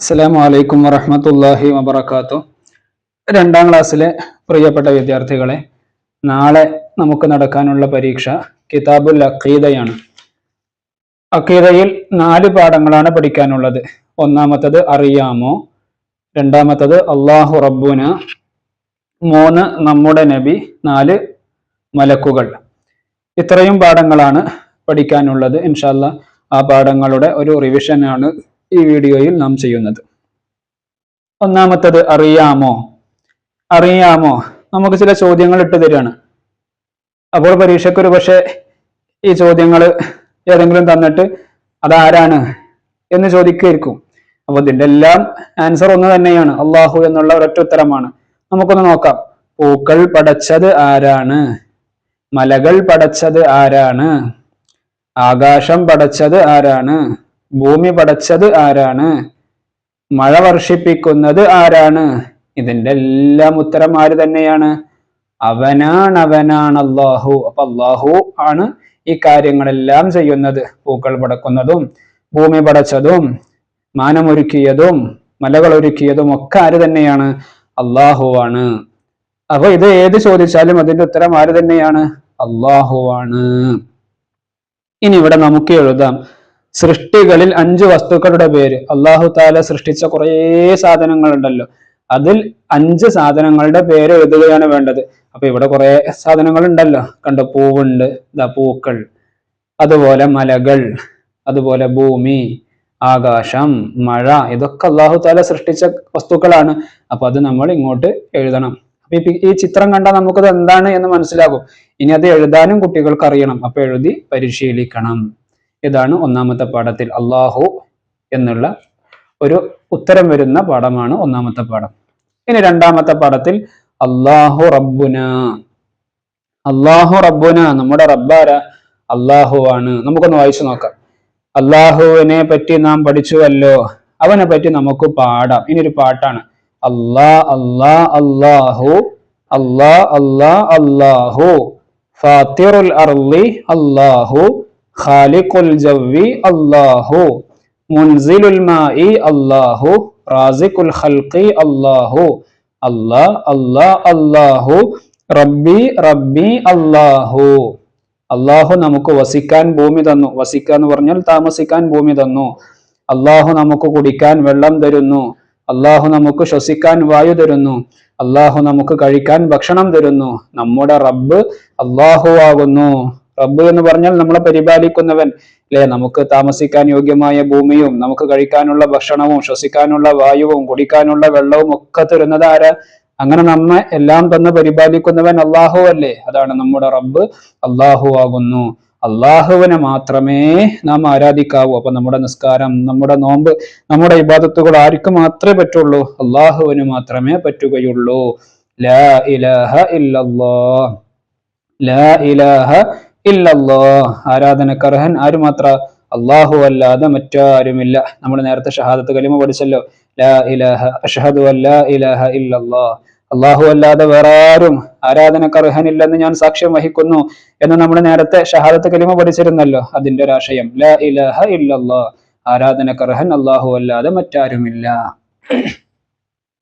അസ്സലാമു അലൈക്കും വറഹ്മത്തുള്ളാഹി വബറകാത്തു. രണ്ടാം ക്ലാസ്സിലെ പ്രിയപ്പെട്ട വിദ്യാർത്ഥികളെ നാളെ നമുക്ക് നടക്കാനുള്ള പരീക്ഷ കിതാബുൽ അഖീദയാണ്. അഖീദയിൽ നാല് പാഠങ്ങളാണ് പഠിക്കാനുള്ളത്. ഒന്നാമത്തത് അറിയാമോ? രണ്ടാമത്തത് അള്ളാഹു റബ്ബുന. മൂന്ന് നമ്മുടെ നബി. നാല് മലക്കുകൾ. ഇത്രയും പാഠങ്ങളാണ് പഠിക്കാനുള്ളത്. ഇൻഷാല്ല ആ പാഠങ്ങളുടെ ഒരു റിവിഷനാണ് ഈ വീഡിയോയിൽ നാം ചെയ്യുന്നത്. ഒന്നാമത്തത് അറിയാമോ? അറിയാമോ? നമുക്ക് ചില ചോദ്യങ്ങൾ ഇട്ട് തരികയാണ്. അപ്പോൾ പരീക്ഷയ്ക്ക് ഒരു പക്ഷേ ഈ ചോദ്യങ്ങൾ ഏതെങ്കിലും തന്നിട്ട് അതാരാണ് എന്ന് ചോദിക്കുമായിരിക്കും അപ്പൊ ഇതിന്റെ എല്ലാം ആൻസർ ഒന്ന് തന്നെയാണ്. അള്ളാഹു എന്നുള്ള ഒരൊറ്റ ഉത്തരമാണ്. നമുക്കൊന്ന് നോക്കാം. പൂക്കൾ പടച്ചത് ആരാണ്? മലകൾ പടച്ചത് ആരാണ്? ആകാശം പടച്ചത് ആരാണ്? ഭൂമി പടച്ചത് ആരാണ്? മഴ വർഷിപ്പിക്കുന്നത് ആരാണ്? ഇതിന്റെ എല്ലാം ഉത്തരം ആര് തന്നെയാണ്? അവനാണ് അവനാണ് അള്ളാഹു അപ്പൊ അള്ളാഹു ആണ് ഈ കാര്യങ്ങളെല്ലാം ചെയ്യുന്നത്. പൂക്കൾ പടക്കുന്നതും ഭൂമി പടച്ചതും മാനമൊരുക്കിയതും മലകൾ ഒരുക്കിയതും ഒക്കെ ആര് തന്നെയാണ്? അള്ളാഹു ആണ്. അപ്പൊ ഇത് ഏത് ചോദിച്ചാലും അതിന്റെ ഉത്തരം ആര് തന്നെയാണ്? അള്ളാഹു ആണ്. ഇനി ഇവിടെ നമുക്ക് എഴുതാം. സൃഷ്ടികളിൽ അഞ്ച് വസ്തുക്കളുടെ പേര്. അള്ളാഹു താല സൃഷ്ടിച്ച കുറേ സാധനങ്ങൾ ഉണ്ടല്ലോ അതിൽ അഞ്ച് സാധനങ്ങളുടെ പേര് എഴുതുകയാണ് വേണ്ടത്. അപ്പൊ ഇവിടെ കുറെ സാധനങ്ങൾ ഉണ്ടല്ലോ കണ്ടോ? പൂവുണ്ട് ദാ പൂക്കൾ അതുപോലെ മലകൾ അതുപോലെ ഭൂമി ആകാശം മഴ ഇതൊക്കെ അള്ളാഹു താല സൃഷ്ടിച്ച വസ്തുക്കളാണ്. അപ്പൊ അത് നമ്മൾ ഇങ്ങോട്ട് എഴുതണം. അപ്പൊ ഈ ചിത്രം കണ്ടാൽ നമുക്കത് എന്താണ് എന്ന് മനസ്സിലാകും. ഇനി അത് എഴുതാനും കുട്ടികൾക്ക് അറിയണം. അപ്പൊ എഴുതി പരിശീലിക്കണം. ഇതാണ് ഒന്നാമത്തെ പാഠത്തിൽ അള്ളാഹു എന്നുള്ള ഒരു ഉത്തരം വരുന്ന പാഠമാണ് ഒന്നാമത്തെ പാഠം. ഇനി രണ്ടാമത്തെ പാഠത്തിൽ അള്ളാഹു റബ്ബുന. അള്ളാഹു റബ്ബുന. നമ്മുടെ റബ്ബാര അള്ളാഹു ആണ്. നമുക്കൊന്ന് വായിച്ചു നോക്കാം. അള്ളാഹുവിനെ പറ്റി നാം പഠിച്ചുവല്ലോ. അവനെ പറ്റി നമുക്ക് പാടാം. ഇനി ഒരു പാട്ടാണ്. അല്ലാ അല്ലാ അല്ലാഹു അല്ലാ അല്ലാ അല്ലാഹു. ഫാത്തിറുൽ അർളി അല്ലാഹു. അല്ലാഹു മുൻസിലുൽ അല്ലാഹു ഖൽഖി അല്ലാഹു അല്ലാ അല്ലാ അല്ലാഹു റബ്ബി റബ്ബി അല്ലാഹു. അള്ളാഹു നമുക്ക് വസിക്കാൻ ഭൂമി തന്നു. വസിക്കുക എന്ന് പറഞ്ഞാൽ താമസിക്കാൻ ഭൂമി തന്നു. അള്ളാഹു നമുക്ക് കുടിക്കാൻ വെള്ളം തരുന്നു. അള്ളാഹു നമുക്ക് ശ്വസിക്കാൻ വായു തരുന്നു. അള്ളാഹു നമുക്ക് കഴിക്കാൻ ഭക്ഷണം തരുന്നു. നമ്മുടെ റബ്ബ് അള്ളാഹു ആകുന്നു. റബ്ബ് എന്ന് പറഞ്ഞാൽ നമ്മളെ പരിപാലിക്കുന്നവൻ. അല്ലെ? നമുക്ക് താമസിക്കാൻ യോഗ്യമായ ഭൂമിയും നമുക്ക് കഴിക്കാനുള്ള ഭക്ഷണവും ശ്വസിക്കാനുള്ള വായുവും കുടിക്കാനുള്ള വെള്ളവും ഒക്കെ തരുന്നത് ആരാ? അങ്ങനെ നമ്മെ എല്ലാം തന്നെ പരിപാലിക്കുന്നവൻ അള്ളാഹു അല്ലേ? അതാണ് നമ്മുടെ റബ്ബ്. അള്ളാഹു ആകുന്നു. അള്ളാഹുവിനെ മാത്രമേ നാം ആരാധിക്കാവൂ. അപ്പൊ നമ്മുടെ നിസ്കാരം നമ്മുടെ നോമ്പ് നമ്മുടെ ഇബാദത്തുകൾ ആർക്ക് മാത്രമേ പറ്റുള്ളൂ? അള്ളാഹുവിന് മാത്രമേ പറ്റുകയുള്ളൂ. ലാ ഇലാഹ ഇല്ലല്ലാ. ലാ ഇലാഹ ഇല്ലല്ലാ ആരാധനക്കർഹൻ ആര് മാത്ര? അള്ളാഹു അല്ലാതെ മറ്റാരുമില്ല. നമ്മൾ നേരത്തെ ഷഹാദത്ത് കലിമ പഠിച്ചല്ലോ. ലാ ഇലാഹ ഇലാഹ അള്ളാഹു അല്ലാതെ വേറെ ആരും ആരാധനക്കർഹനില്ലെന്ന് ഞാൻ സാക്ഷ്യം വഹിക്കുന്നു എന്ന് നമ്മൾ നേരത്തെ ഷഹാദത്ത് കലിമ പഠിച്ചിരുന്നല്ലോ. അതിന്റെ ഒരു ആശയം ലാ ഇലാഹ ഇല്ലല്ലോ ആരാധനക്കർഹൻ അള്ളാഹു അല്ലാതെ മറ്റാരുമില്ല.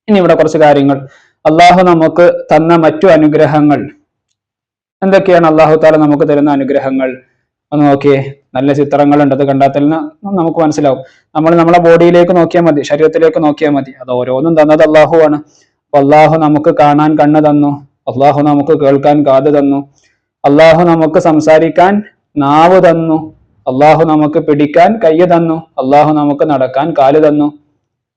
ഇനി ഇവിടെ കുറച്ച് കാര്യങ്ങൾ. അള്ളാഹു നമുക്ക് തന്ന മറ്റു അനുഗ്രഹങ്ങൾ. എന്തൊക്കെയാണ് അള്ളാഹു താല നമുക്ക് തരുന്ന അനുഗ്രഹങ്ങൾ? ഒന്ന് നോക്കിയേ. നല്ല ചിത്രങ്ങളുണ്ട്. അത് കണ്ടാൽ നമുക്ക് മനസ്സിലാവും. നമ്മൾ നമ്മളെ ബോഡിയിലേക്ക് നോക്കിയാൽ മതി. ശരീരത്തിലേക്ക് നോക്കിയാൽ മതി. അത് ഓരോന്നും തന്നത് അള്ളാഹു ആണ്. അപ്പൊ അള്ളാഹു നമുക്ക് കാണാൻ കണ്ണ് തന്നു. അള്ളാഹു നമുക്ക് കേൾക്കാൻ കാത് തന്നു. അള്ളാഹു നമുക്ക് സംസാരിക്കാൻ നാവ് തന്നു. അള്ളാഹു നമുക്ക് പിടിക്കാൻ കൈ തന്നു. അള്ളാഹു നമുക്ക് നടക്കാൻ കാൽ തന്നു.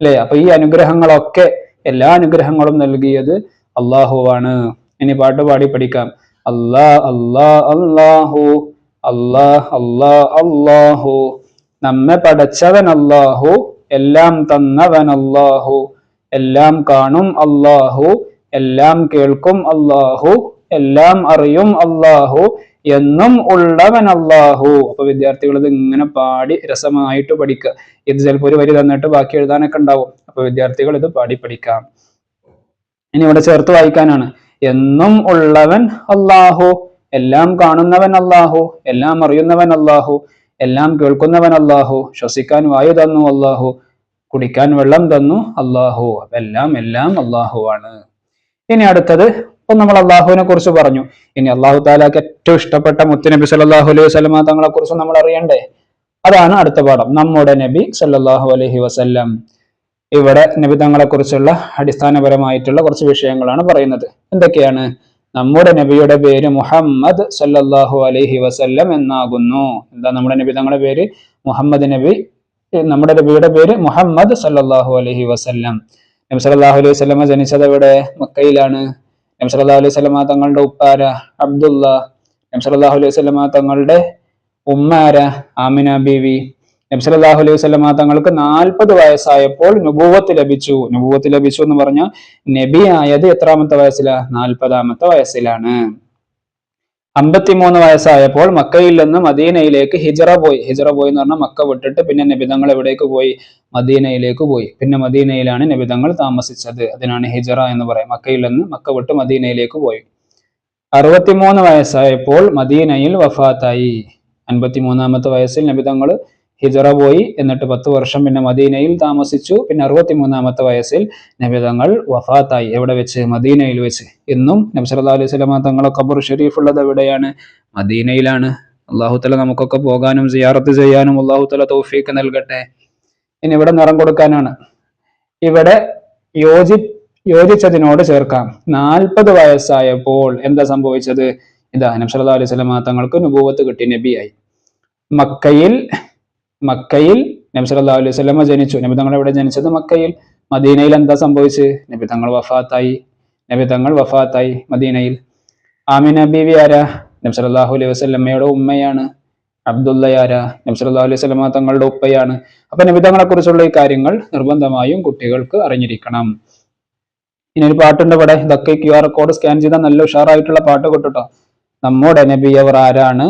അല്ലേ? അപ്പൊ ഈ അനുഗ്രഹങ്ങളൊക്കെ എല്ലാ അനുഗ്രഹങ്ങളും നൽകിയത് അള്ളാഹുവാണ് ഇനി പാട്ട് പാടി പഠിക്കാം. അല്ലാ അല്ലാ അല്ലാഹു അല്ലാ അല്ലാ അല്ലാഹു. നമ്മെ പടച്ചവൻ അല്ലാഹു എല്ലാം തന്നവൻ അല്ലാഹു. എല്ലാം കാണും അല്ലാഹു എല്ലാം കേൾക്കും അല്ലാഹു എല്ലാം അറിയും അല്ലാഹു എന്നും ഉള്ളവൻ അല്ലാഹു. അപ്പൊ വിദ്യാർത്ഥികൾ ഇത് ഇങ്ങനെ പാടി രസമായിട്ട് പഠിക്കുക. ഇത് ചിലപ്പോൾ ഒരു വരി തന്നിട്ട് ബാക്കി എഴുതാനൊക്കെ ഉണ്ടാവും. അപ്പൊ വിദ്യാർത്ഥികൾ ഇത് പാടി പഠിക്കാം. ഇനി ഇവിടെ ചേർത്ത് വായിക്കാനാണ്. എന്നും ഉള്ളവൻ അല്ലാഹു എല്ലാം കാണുന്നവൻ അല്ലാഹു എല്ലാം അറിയുന്നവൻ അല്ലാഹു എല്ലാം കേൾക്കുന്നവൻ അല്ലാഹു ശ്വസിക്കാൻ വായു തന്നു അല്ലാഹു കുടിക്കാൻ വെള്ളം തന്നു അള്ളാഹു എല്ലാം എല്ലാം അള്ളാഹു ആണ്. ഇനി അടുത്തത് ഇപ്പൊ നമ്മൾ അള്ളാഹുവിനെ കുറിച്ച് പറഞ്ഞു. ഇനി അള്ളാഹു താലാക്ക് ഏറ്റവും ഇഷ്ടപ്പെട്ട മുത്തുനബി സല്ലല്ലാഹു അലൈഹി വസ്ലമ തങ്ങളെ കുറിച്ച് നമ്മൾ അറിയണ്ടേ? അതാണ് അടുത്ത പാഠം. നമ്മുടെ നബി സല്ലാഹു അലൈഹി വസല്ലം. ഇവിടെ നബി തങ്ങളെ കുറിച്ചുള്ള അടിസ്ഥാനപരമായിട്ടുള്ള കുറച്ച് വിഷയങ്ങളാണ് പറയുന്നത്. എന്തൊക്കെയാണ്? നമ്മുടെ നബിയുടെ പേര് മുഹമ്മദ് സല്ലല്ലാഹു അലൈഹി വസല്ലം എന്നാകുന്നു. എന്താ നമ്മുടെ നബി തങ്ങളുടെ പേര്? മുഹമ്മദ് നബി നമ്മുടെ നബിയുടെ പേര് മുഹമ്മദ് സല്ലല്ലാഹു അലൈഹി വസല്ലം. നബി സല്ലല്ലാഹു അലൈഹി വസല്ലമ ജനിച്ചത് എവിടെ? മക്കയിലാണ്. നബി സല്ലല്ലാഹു അലൈഹി വസല്ലമ തങ്ങളുടെ ഉപ്പാര അബ്ദുള്ള. നബി സല്ലല്ലാഹു അലൈഹി വസല്ലമ തങ്ങളുടെ ഉമ്മാര ആമിന ബീവി. നബി സല്ലല്ലാഹു അലൈഹി സ്വലമ തങ്ങൾക്ക് നാൽപ്പത് വയസ്സായപ്പോൾ നുബൂവത്ത് ലഭിച്ചു. നുബൂവത്ത് ലഭിച്ചു എന്ന് പറഞ്ഞാൽ നബി ആയത് എത്രാമത്തെ വയസ്സിലാ? നാൽപ്പതാമത്തെ വയസ്സിലാണ്. അമ്പത്തിമൂന്ന് വയസ്സായപ്പോൾ മക്കയിൽ നിന്ന് മദീനയിലേക്ക് ഹിജറ പോയി. ഹിജറ പോയി എന്ന് പറഞ്ഞാൽ മക്ക വിട്ടിട്ട് പിന്നെ നബിതങ്ങൾ എവിടേക്ക് പോയി? മദീനയിലേക്ക് പോയി. പിന്നെ മദീനയിലാണ് നബിതങ്ങൾ താമസിച്ചത്. അതിനാണ് ഹിജറ എന്ന് പറയും. മക്കയിൽ നിന്ന് മക്ക വിട്ട് മദീനയിലേക്ക് പോയി. അറുപത്തിമൂന്ന് വയസ്സായപ്പോൾ മദീനയിൽ വഫാത്തായി. അൻപത്തിമൂന്നാമത്തെ വയസ്സിൽ നബിതങ്ങൾ ഹിജറ പോയി. എന്നിട്ട് പത്ത് വർഷം പിന്നെ മദീനയിൽ താമസിച്ചു. പിന്നെ അറുപത്തി മൂന്നാമത്തെ വയസ്സിൽ നബിതങ്ങൾ വഫാത്തായി. എവിടെ വെച്ച്? മദീനയിൽ വെച്ച്. ഇന്നും നബി അലൈഹി വസല്ലമ തങ്ങളെ ഖബർ ഷെരീഫ് ഉള്ളത് എവിടെയാണ്? മദീനയിലാണ്. അള്ളാഹു തല നമുക്കൊക്കെ പോകാനും സിയാറത്ത് ചെയ്യാനും അള്ളാഹു തല തൗഫീക്ക് നൽകട്ടെ. ഇനി ഇവിടെ നിറം കൊടുക്കാനാണ്. ഇവിടെ യോജി യോജിച്ചതിനോട് ചേർക്കാം. നാൽപ്പത് വയസ്സായപ്പോൾ എന്താ സംഭവിച്ചത്? ഇതാ നബി സല്ലല്ലാഹു അലൈഹി സ്വലമ തങ്ങൾക്ക് നുഭൂവത്ത് കിട്ടി. നബിയായി. മക്കയിൽ മക്കയിൽ നബി സല്ലല്ലാഹു അലൈഹി വസല്ലമ ജനിച്ചു. നബി തങ്ങൾ എവിടെ ജനിച്ചത്? മക്കയിൽ. മദീനയിൽ എന്താ സംഭവിച്ചത്? നബി തങ്ങൾ വഫാത്തായി. നബി തങ്ങൾ വഫാത്തായി മദീനയിൽ. ആമിന ബീവി ആരാ നബി സല്ലല്ലാഹു അലൈഹി വസല്ലമയുടെ ഉമ്മയാണ് അബ്ദുള്ള ആര നബി സല്ലല്ലാഹു അലൈഹി വസല്ലമ തങ്ങളുടെ ഉപ്പയാണ്. അപ്പൊ നബി തങ്ങളെ കുറിച്ചുള്ള ഈ കാര്യങ്ങൾ നിർബന്ധമായും കുട്ടികൾക്ക് അറിഞ്ഞിരിക്കണം. ഇനി ഒരു പാട്ടുണ്ട് ഇവിടെ. ഇതൊക്കെ ക്യു ആർ കോഡ് സ്കാൻ ചെയ്താൽ നല്ല ഉഷാറായിട്ടുള്ള പാട്ട് കിട്ടുട്ടോ നമ്മുടെ നബി അവർ ആരാണ്?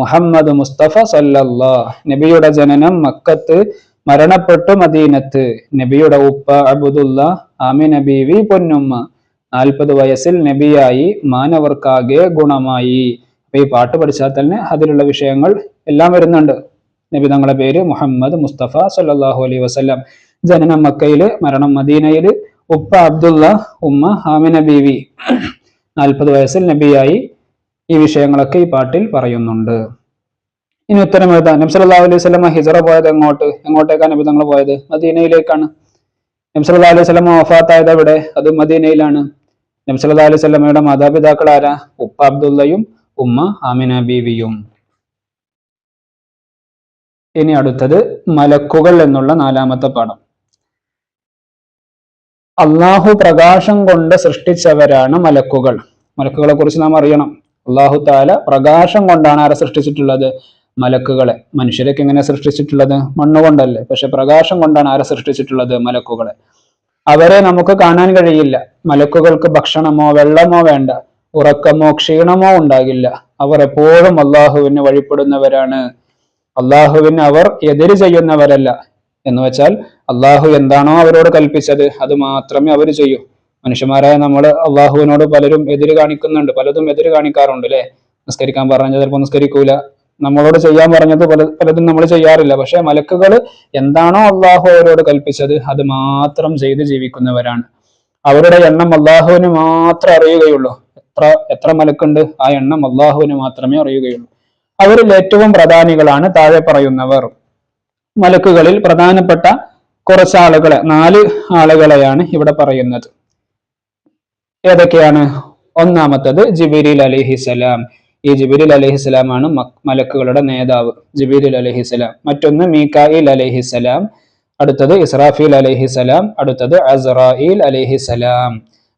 മുഹമ്മദ് മുസ്തഫ സല്ലല്ലാ നബിയുടെ ജനനം മക്കത്ത് മരണപ്പെട്ടു മദീനത്ത്. നബിയുടെ ഉപ്പ അബുദുല്ല ആമിന ബീവി പൊന്നുമ്മ. നാൽപ്പത് വയസ്സിൽ നബിയായി മാനവർക്കാകെ ഗുണമായി. അപ്പൊ ഈ പാട്ട് പഠിച്ചാൽ തന്നെ അതിലുള്ള വിഷയങ്ങൾ എല്ലാം വരുന്നുണ്ട്. നബി തങ്ങളുടെ പേര് മുഹമ്മദ് മുസ്തഫ സല്ലല്ലാഹു അലൈഹി വസല്ലം. ജനനം മക്കയിൽ മരണം മദീനയിൽ. ഉപ്പ അബ്ദുള്ള ഉമ്മ ആമിന ബീവി. നാൽപ്പത് വയസ്സിൽ നബിയായി ഈ വിഷയങ്ങളൊക്കെ ഈ പാട്ടിൽ പറയുന്നുണ്ട്. ഇനി ഉത്തരം എഴുതാം. നബി അള്ളാഹു അലൈഹി സ്വലമ ഹിജറ പോയത് എങ്ങോട്ട്? എങ്ങോട്ടേക്കാണ് നബി തങ്ങൾ പോയത്? മദീനയിലേക്കാണ്. നബി അള്ളാഹു അലൈഹി സ്വലമ വഫാത്തായത് എവിടെ? അത് മദീനയിലാണ്. നബി സല്ലല്ലാഹു അലൈഹി സ്വലമയുടെ മാതാപിതാക്കൾ ആരാ? ഉപ്പ അബ്ദുള്ളയും ഉമ്മ ആമിന ബീവിയും. ഇനി അടുത്തത് മലക്കുകൾ എന്നുള്ള നാലാമത്തെ പാഠം. അള്ളാഹു പ്രകാശം കൊണ്ട് സൃഷ്ടിച്ചവരാണ് മലക്കുകൾ. മലക്കുകളെ കുറിച്ച് നാം അറിയണം. അള്ളാഹു താല പ്രകാശം കൊണ്ടാണ് ആരെ സൃഷ്ടിച്ചിട്ടുള്ളത്? മലക്കുകളെ. മനുഷ്യരൊക്കെ എങ്ങനെ സൃഷ്ടിച്ചിട്ടുള്ളത്? മണ്ണുകൊണ്ടല്ലേ പക്ഷെ പ്രകാശം കൊണ്ടാണ് ആരെ സൃഷ്ടിച്ചിട്ടുള്ളത്? മലക്കുകളെ. അവരെ നമുക്ക് കാണാൻ കഴിയില്ല. മലക്കുകൾക്ക് ഭക്ഷണമോ വെള്ളമോ വേണ്ട. ഉറക്കമോ ക്ഷീണമോ ഉണ്ടാകില്ല. അവർ എപ്പോഴും അള്ളാഹുവിന് വഴിപ്പെടുന്നവരാണ്. അള്ളാഹുവിന് അവർ എതിര് ചെയ്യുന്നവരല്ല. എന്ന് വെച്ചാൽ അള്ളാഹു എന്താണോ അവരോട് കൽപ്പിച്ചത് അത് മാത്രമേ അവർ ചെയ്യൂ. മനുഷ്യന്മാരായ നമ്മൾ അള്ളാഹുവിനോട് പലരും എതിര് കാണിക്കുന്നുണ്ട്. പലതും എതിര് കാണിക്കാറുണ്ട് അല്ലെ നിസ്കരിക്കാൻ പറഞ്ഞ ചിലപ്പോൾ നിസ്കരിക്കൂല. നമ്മളോട് ചെയ്യാൻ പറഞ്ഞത് പല പലതും നമ്മൾ ചെയ്യാറില്ല. പക്ഷെ മലക്കുകൾ എന്താണോ അള്ളാഹു അവരോട് കൽപ്പിച്ചത് അത് മാത്രം ചെയ്ത് ജീവിക്കുന്നവരാണ്. അവരുടെ എണ്ണം അള്ളാഹുവിന് മാത്രം അറിയുകയുള്ളൂ. എത്ര എത്ര മലക്കുണ്ട് ആ എണ്ണം അള്ളാഹുവിന് മാത്രമേ അറിയുകയുള്ളൂ. അവരിൽ ഏറ്റവും പ്രധാനികളാണ് താഴെ പറയുന്നവർ. മലക്കുകളിൽ പ്രധാനപ്പെട്ട കുറച്ചാളുകളെ നാല് ആളുകളെയാണ് ഇവിടെ പറയുന്നത്. ഏതൊക്കെയാണ്? ഒന്നാമത്തത് ജിബിരിൽ അലിഹിസലാം ഈ ജിബിരിൽ അലഹിസ്സലാമാണ് മലക്കുകളുടെ നേതാവ്. ജിബിരിൽ അലഹിസ്സലാം മറ്റൊന്ന് മീക്കായിൽ അലഹിസ്സലാം അടുത്തത് ഇസ്രാഫീൽ അലഹിസ്സലാം അടുത്തത് അസ്രായിൽ അലഹിസ്സലാം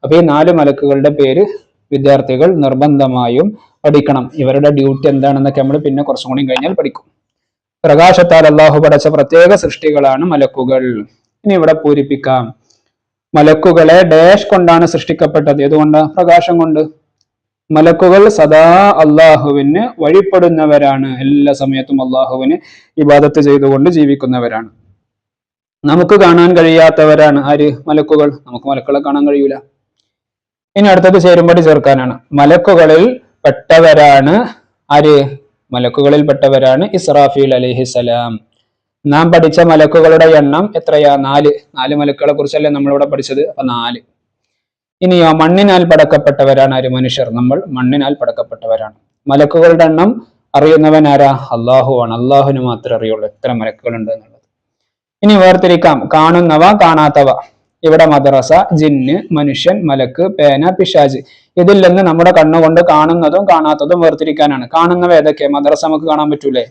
അപ്പൊ ഈ നാല് മലക്കുകളുടെ പേര് വിദ്യാർത്ഥികൾ നിർബന്ധമായും പഠിക്കണം. ഇവരുടെ ഡ്യൂട്ടി എന്താണെന്നൊക്കെ നമ്മൾ പിന്നെ കുറച്ചും കൂടി കഴിഞ്ഞാൽ പഠിക്കും. പ്രകാശത്താൽ അള്ളാഹു പടച്ച പ്രത്യേക സൃഷ്ടികളാണ് മലക്കുകൾ. ഇനി ഇവിടെ പൂരിപ്പിക്കാം. മലക്കുകളെ ഡാഷ് കൊണ്ടാണ് സൃഷ്ടിക്കപ്പെട്ടത്. ഏതുകൊണ്ട്? പ്രകാശം കൊണ്ട്. മലക്കുകൾ സദാ അള്ളാഹുവിന് വഴിപ്പെടുന്നവരാണ്. എല്ലാ സമയത്തും അള്ളാഹുവിന് ഇബാദത്ത് ചെയ്തുകൊണ്ട് ജീവിക്കുന്നവരാണ്. നമുക്ക് കാണാൻ കഴിയാത്തവരാണ് ആര്? മലക്കുകൾ. നമുക്ക് മലക്കുകളെ കാണാൻ കഴിയൂല. ഇനി അടുത്തത് ചേരുമ്പടി ചേർക്കാനാണ്. മലക്കുകളിൽ പെട്ടവരാണ് ആര്? മലക്കുകളിൽ പെട്ടവരാണ് ഇസ്രാഫീൽ അലഹിസലാം നാം പഠിച്ച മലക്കുകളുടെ എണ്ണം എത്രയാ? നാല്. നാല് മലക്കുകളെ കുറിച്ചല്ലേ നമ്മളിവിടെ പഠിച്ചത്. അപ്പൊ നാല്. ഇനിയോ മണ്ണിനാൽ പടക്കപ്പെട്ടവരാണ് ആര്? മനുഷ്യർ. നമ്മൾ മണ്ണിനാൽ പടക്കപ്പെട്ടവരാണ്. മലക്കുകളുടെ എണ്ണം അറിയുന്നവൻ ആരാ? അള്ളാഹു ആണ്. അള്ളാഹുവിന് മാത്രമേ അറിയുള്ളൂ എത്ര മലക്കുകൾ ഉണ്ട് എന്നുള്ളത്. ഇനി വേർതിരിക്കാം. കാണുന്നവ കാണാത്തവ. ഇവിടെ മദ്രസ ജിന്ന് മനുഷ്യൻ മലക്ക് പേന പിശാജ് ഇതിൽ നിന്ന് നമ്മുടെ കണ്ണുകൊണ്ട് കാണുന്നതും കാണാത്തതും വേർതിരിക്കാനാണ്. കാണുന്നവ ഏതൊക്കെ മദ്രസ നമുക്ക് കാണാൻ പറ്റൂലേ?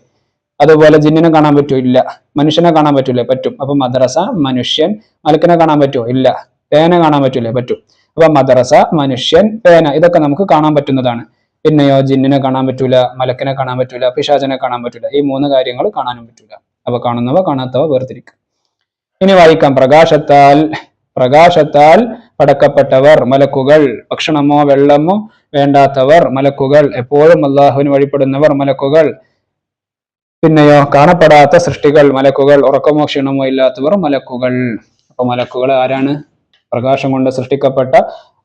അതുപോലെ ജിന്നിനെ കാണാൻ പറ്റൂ ഇല്ല. മനുഷ്യനെ കാണാൻ പറ്റൂലേ? പറ്റും. അപ്പൊ മദ്രസ മനുഷ്യൻ മലക്കിനെ കാണാൻ പറ്റുമോ? ഇല്ല. പേന കാണാൻ പറ്റൂലേ? പറ്റും. അപ്പൊ മദ്രസ മനുഷ്യൻ പേന ഇതൊക്കെ നമുക്ക് കാണാൻ പറ്റുന്നതാണ്. പിന്നെയോ ജിന്നിനെ കാണാൻ പറ്റൂല മലക്കിനെ കാണാൻ പറ്റൂല പിശാചനെ കാണാൻ പറ്റൂല ഈ മൂന്ന് കാര്യങ്ങൾ കാണാനും പറ്റൂല. അപ്പൊ കാണുന്നവ കാണാത്തവ വേർതിരിക്കും. ഇനി വായിക്കാം. പ്രകാശത്താൽ പ്രകാശത്താൽ പടക്കപ്പെട്ടവർ മലക്കുകൾ. ഭക്ഷണമോ വെള്ളമോ വേണ്ടാത്തവർ മലക്കുകൾ. എപ്പോഴും അള്ളാഹുവിന് വഴിപ്പെടുന്നവർ മലക്കുകൾ. പിന്നെയോ കാണപ്പെടാത്ത സൃഷ്ടികൾ മലക്കുകൾ ഉറക്കമോ ക്ഷീണമോ ഇല്ലാത്തവർ മലക്കുകൾ. അപ്പൊ മലക്കുകൾ ആരാണ്? പ്രകാശം കൊണ്ട് സൃഷ്ടിക്കപ്പെട്ട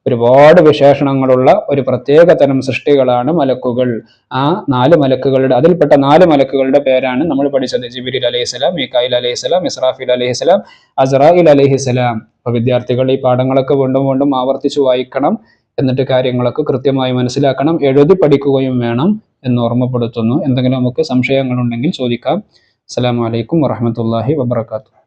ഒരുപാട് വിശേഷണങ്ങളുള്ള ഒരു പ്രത്യേക തരം സൃഷ്ടികളാണ് മലക്കുകൾ. ആ നാല് മലക്കുകളുടെ അതിൽപ്പെട്ട നാല് മലക്കുകളുടെ പേരാണ് നമ്മൾ പഠിച്ചത്. ജിബിരിൽ അലൈഹിസ്സലാം മീക്കായിൽ അലൈഹിസ്സലാം ഇസ്രാഫിൽ അലൈഹിസ്സലാം അസറായിൽ അലൈഹിസ്സലാം അപ്പൊ വിദ്യാർത്ഥികൾ ഈ പാഠങ്ങളൊക്കെ വീണ്ടും വീണ്ടും ആവർത്തിച്ചു വായിക്കണം. എന്നിട്ട് കാര്യങ്ങളൊക്കെ കൃത്യമായി മനസ്സിലാക്കണം. എഴുതി പഠിക്കുകയും വേണം. എന്ന് ഓർമ്മപ്പെടുത്തുന്നു. എന്തെങ്കിലും നമുക്ക് സംശയങ്ങളുണ്ടെങ്കിൽ ചോദിക്കാം. അസ്സാം വലൈക്കും വറഹമത്തല്ലാഹി വബർക്കാത്തു